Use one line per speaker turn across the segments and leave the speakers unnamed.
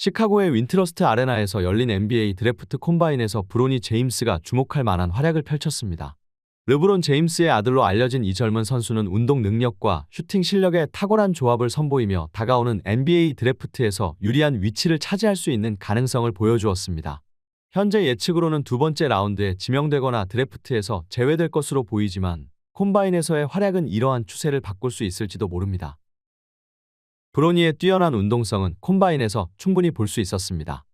시카고의 윈트러스트 아레나에서 열린 NBA 드래프트 콤바인에서 브로니 제임스가 주목할 만한 활약을 펼쳤습니다. 르브론 제임스의 아들로 알려진 이 젊은 선수는 운동 능력과 슈팅 실력의 탁월한 조합을 선보이며 다가오는 NBA 드래프트에서 유리한 위치를 차지할 수 있는 가능성을 보여주었습니다. 현재 예측으로는 두 번째 라운드에 지명되거나 드래프트에서 제외될 것으로 보이지만 콤바인에서의 활약은 이러한 추세를 바꿀 수 있을지도 모릅니다. 브로니의 뛰어난 운동성은 콤바인에서 충분히 볼 수 있었습니다.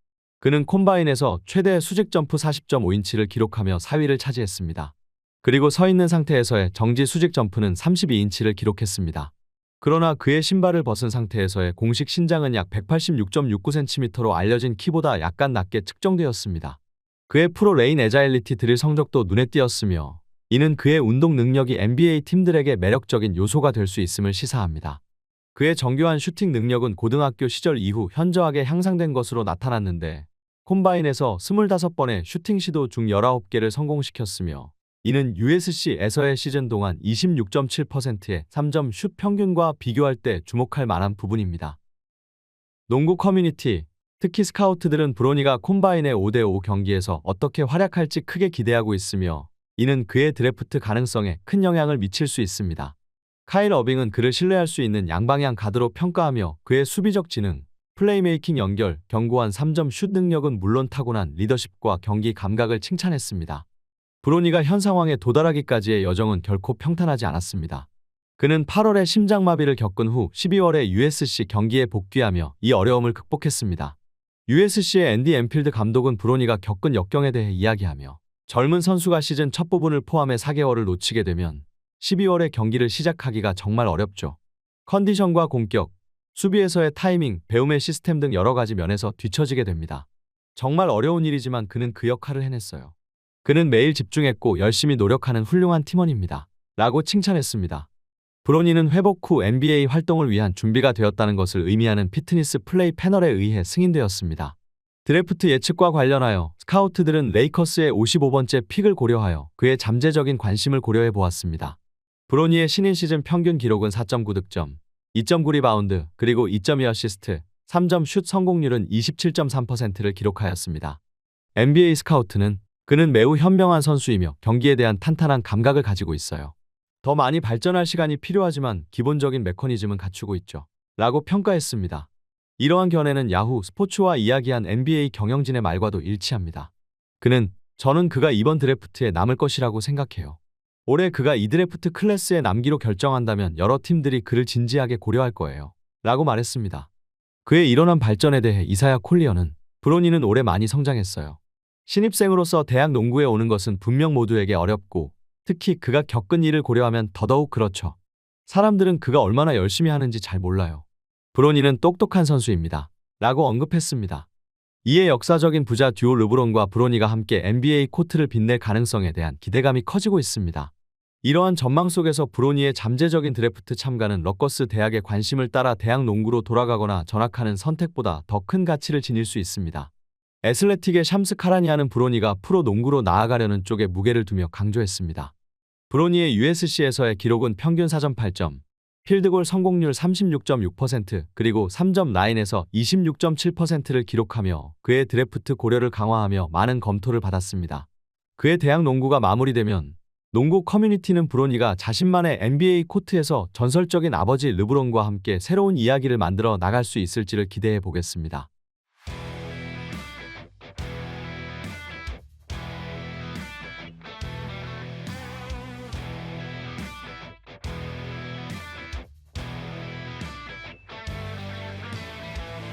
그는 콤바인에서 최대 수직 점프 40.5인치를 기록하며 4위를 차지했습니다. 그리고 서 있는 상태에서의 정지 수직 점프는 32인치를 기록했습니다. 그러나 그의 신발을 벗은 상태에서의 공식 신장은 약 186.69cm로 알려진 키보다 약간 낮게 측정되었습니다. 그의 프로 레인 에자일리티 드릴 성적도 눈에 띄었으며 이는 그의 운동 능력이 NBA 팀들에게 매력적인 요소가 될 수 있음을 시사합니다. 그의 정교한 슈팅 능력은 고등학교 시절 이후 현저하게 향상된 것으로 나타났는데 콤바인에서 25번의 슈팅 시도 중 19개를 성공시켰으며 이는 USC에서의 시즌 동안 26.7%의 3점 슛 평균과 비교할 때 주목할 만한 부분입니다. 농구 커뮤니티, 특히 스카우트들은 브로니가 콤바인의 5대5 경기에서 어떻게 활약할지 크게 기대하고 있으며 이는 그의 드래프트 가능성에 큰 영향을 미칠 수 있습니다. 카일 어빙은 그를 신뢰할 수 있는 양방향 가드로 평가하며 그의 수비적 지능, 플레이메이킹 연결, 견고한 3점 슛 능력은 물론 타고난 리더십과 경기 감각을 칭찬했습니다. 브로니가 현 상황에 도달하기까지의 여정은 결코 평탄하지 않았습니다. 그는 8월에 심장마비를 겪은 후 12월에 USC 경기에 복귀하며 이 어려움을 극복했습니다. USC의 앤디 엠필드 감독은 브로니가 겪은 역경에 대해 이야기하며 젊은 선수가 시즌 첫 부분을 포함해 4개월을 놓치게 되면 12월에 경기를 시작하기가 정말 어렵죠. 컨디션과 공격, 수비에서의 타이밍, 배움의 시스템 등 여러 가지 면에서 뒤처지게 됩니다. 정말 어려운 일이지만 그는 그 역할을 해냈어요. 그는 매일 집중했고 열심히 노력하는 훌륭한 팀원입니다. 라고 칭찬했습니다. 브로니는 회복 후 NBA 활동을 위한 준비가 되었다는 것을 의미하는 피트니스 플레이 패널에 의해 승인되었습니다. 드래프트 예측과 관련하여 스카우트들은 레이커스의 55번째 픽을 고려하여 그의 잠재적인 관심을 고려해 보았습니다. 브로니의 신인 시즌 평균 기록은 4.9 득점, 2.9 리바운드, 그리고 2.2 어시스트, 3점 슛 성공률은 27.3%를 기록하였습니다. NBA 스카우트는 그는 매우 현명한 선수이며 경기에 대한 탄탄한 감각을 가지고 있어요. 더 많이 발전할 시간이 필요하지만 기본적인 메커니즘은 갖추고 있죠. 라고 평가했습니다. 이러한 견해는 야후 스포츠와 이야기한 NBA 경영진의 말과도 일치합니다. 그는 저는 그가 이번 드래프트에 남을 것이라고 생각해요. 올해 그가 이 드래프트 클래스에 남기로 결정한다면 여러 팀들이 그를 진지하게 고려할 거예요. 라고 말했습니다. 그의 일어난 발전에 대해 이사야 콜리어는 브로니는 올해 많이 성장했어요. 신입생으로서 대학 농구에 오는 것은 분명 모두에게 어렵고 특히 그가 겪은 일을 고려하면 더더욱 그렇죠. 사람들은 그가 얼마나 열심히 하는지 잘 몰라요. 브로니는 똑똑한 선수입니다. 라고 언급했습니다. 이에 역사적인 부자 듀오 르브론과 브로니가 함께 NBA 코트를 빛낼 가능성에 대한 기대감이 커지고 있습니다. 이러한 전망 속에서 브로니의 잠재적인 드래프트 참가는 러커스 대학의 관심을 따라 대학 농구로 돌아가거나 전학하는 선택보다 더 큰 가치를 지닐 수 있습니다. 애슬레틱의 샴스 카라니아는 브로니가 프로 농구로 나아가려는 쪽에 무게를 두며 강조했습니다. 브로니의 USC에서의 기록은 평균 4점 8점, 필드골 성공률 36.6% 그리고 3점 라인에서 26.7%를 기록하며 그의 드래프트 고려를 강화하며 많은 검토를 받았습니다. 그의 대학 농구가 마무리되면 농구 커뮤니티는 브로니가 자신만의 NBA 코트에서 전설적인 아버지 르브론과 함께 새로운 이야기를 만들어 나갈 수 있을지를 기대해 보겠습니다.